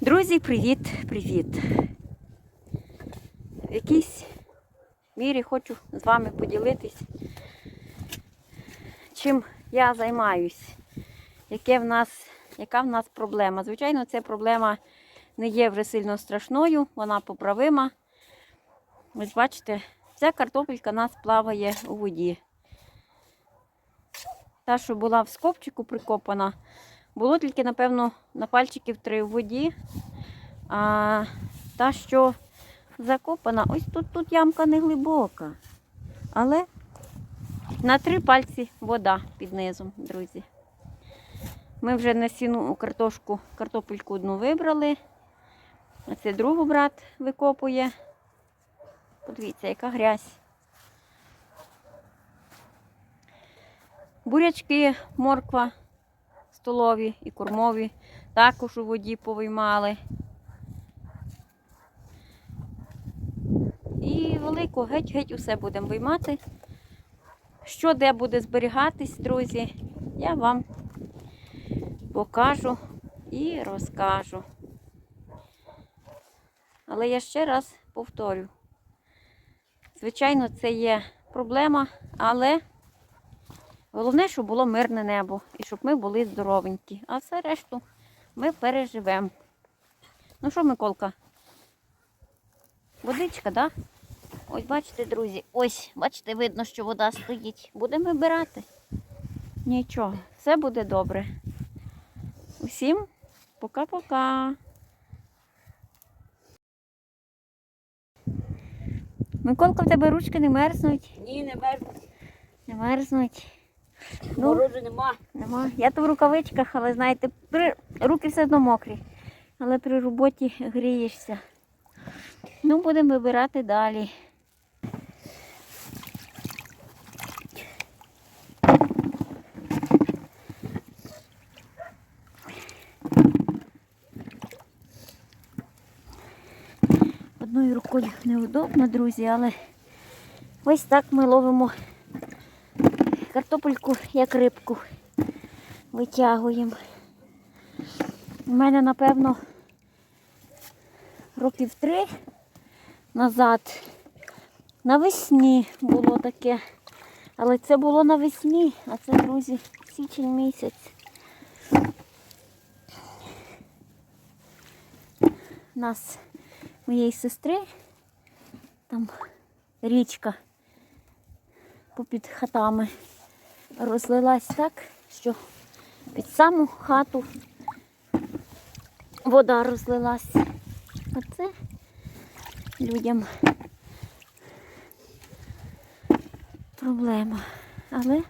Друзі, привіт, привіт. В якійсь мірі хочу з вами поділитись, чим я займаюсь, яке в нас, яка в нас проблема. Звичайно, ця проблема не є вже сильно страшною, вона поправима. Ось бачите, ця картопелька у нас плаває у воді. Та, що була в скопчику прикопана, було тільки, напевно, на пальчиків три в воді. А та, що закопана, ось тут, тут ямка не глибока. Але на три пальці вода під низом, друзі. Ми вже на сіну картошку, картопельку одну вибрали. А це другу брат викопує. Подивіться, яка грязь. Бурячки, морква столові і кормові також у воді повиймали. І велику геть-геть усе будемо виймати. Що де буде зберігатись, друзі, я вам покажу і розкажу. Але я ще раз повторю. Звичайно, це є проблема, але головне, щоб було мирне небо і щоб ми були здоровенькі. А все решту ми переживемо. Ну що, Миколка? Водичка, так? Да? Ось бачите, друзі, ось, бачите, видно, що вода стоїть. Будемо вибирати. Нічого, все буде добре. Усім пока-пока. Миколка, в тебе ручки не мерзнуть? Ні, не мерзне. Не мерзнуть. Ну, Морозу нема. нема. Я то в рукавичках, але знаєте, при... руки все одно мокрі. Але при роботі грієшся. Ну, будемо вибирати далі. Одною рукою неудобно, друзі, але ось так ми ловимо картопельку як рибку. Витягуємо. У мене, напевно, років три назад навесні було таке. Але це було навесні, а це, друзі, січень місяць. У нас моєї сестри там річка попід хатами розлилась так, що під саму хату вода розлилась. Оце людям проблема. Але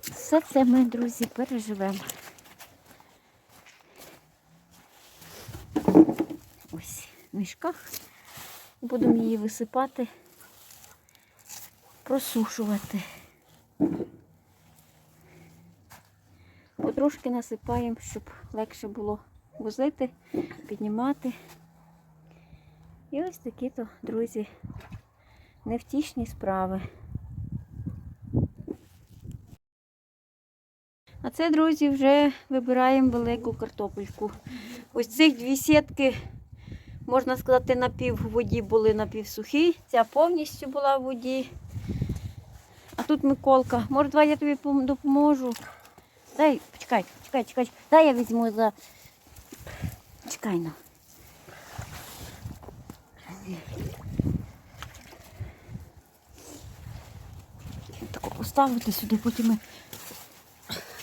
все це ми, друзі, переживемо. Ось в мішках. Будемо її висипати, просушувати. Потрошки насипаємо, щоб легше було возити, піднімати. І ось такі то, друзі, невтішні справи. А це, друзі, вже вибираємо велику картопельку. Ось цих дві сітки, можна сказати, напів воді були напівсухі. Ця повністю була в воді. А тут Миколка. Може, давай я тобі допоможу. Дай, почекай, чекай, чекай. Дай я візьму за. Чекай ну. Тако поставити сюди, потім ми.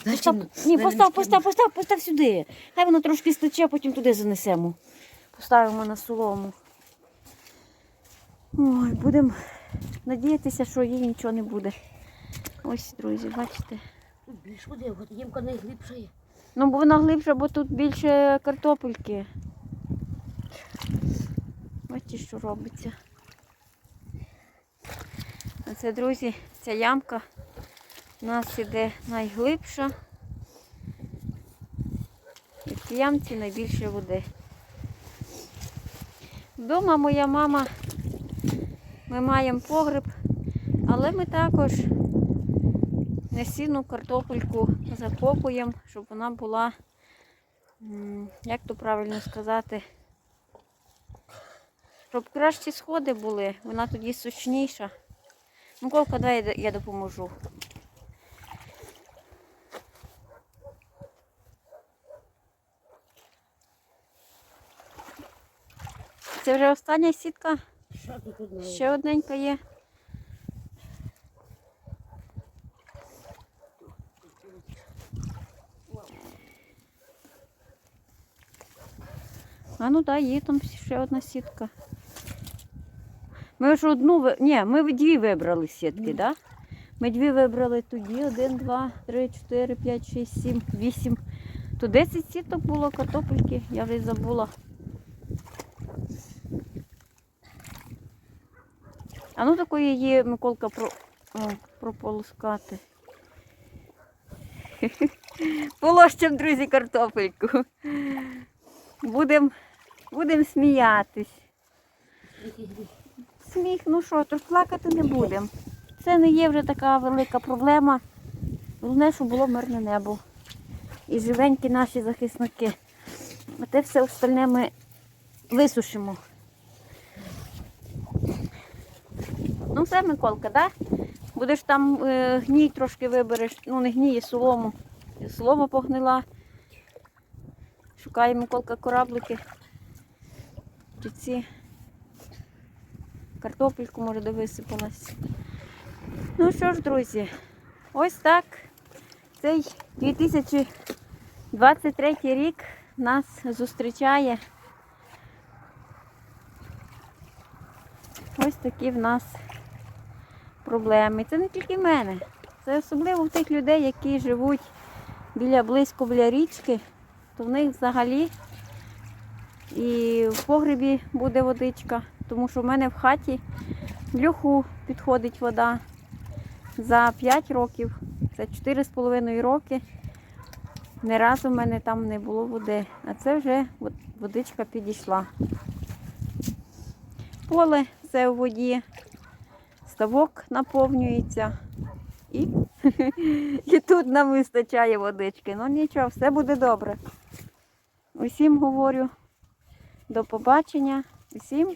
Постав, ні, постав, постав, постав, постав сюди. Хай воно трошки стече, потім туди занесемо. Поставимо на солому. Ой, будемо надіятися, що їй нічого не буде. Ось, друзі, бачите. Тут більш от їмка найглибша є. Ну, бо вона глибша, бо тут більше картопельки. Бачите, що робиться. А це, друзі, ця ямка у нас іде найглибша. І в цій ямці найбільше води. Вдома моя мама, ми маємо погреб, але ми також несіну картопельку закопуємо, щоб вона була як то правильно сказати, щоб кращі сходи були, вона тоді сочніша. Миколка, давай я допоможу. Це вже остання сітка, ще одненька є. А ну так, є там ще одна сітка. Ми ж одну, ні, ми дві вибрали сітки, так? Да? Ми дві вибрали тоді. Один, два, три, чотири, п'ять, шість, сім, вісім. То 10 сіток було картопельки, я вже забула. А ну такої її Миколка про, о, прополоскати. Полощем, друзі, картопельку. Будемо будем сміятись. Сміх, ну що, то ж плакати не будемо. Це не є вже така велика проблема. Головне, щоб було мирне небо. І живенькі наші захисники. А те все остальне ми висушимо. Ну все, Миколка, так? Да? Будеш там е, гній трошки вибереш, ну не гній, солому. Солома погнила. Шукає Миколка кораблики. Чи картопельку, може, де висипалась. Ну що ж, друзі, ось так цей 2023 рік нас зустрічає. Ось такі в нас проблеми. Це не тільки в мене. Це особливо в тих людей, які живуть біля близько біля річки, то в них взагалі і в погребі буде водичка, тому що в мене в хаті в люху підходить вода за 5 років, це 4,5 роки. Ні разу в мене там не було води, а це вже водичка підійшла. Поле все у воді, ставок наповнюється і, і тут нам вистачає водички. Ну нічого, все буде добре. Усім говорю до побачення, усім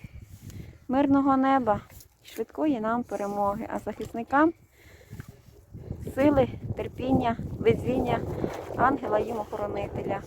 мирного неба, швидкої нам перемоги, а захисникам сили, терпіння, везіння, ангела їм охоронителя.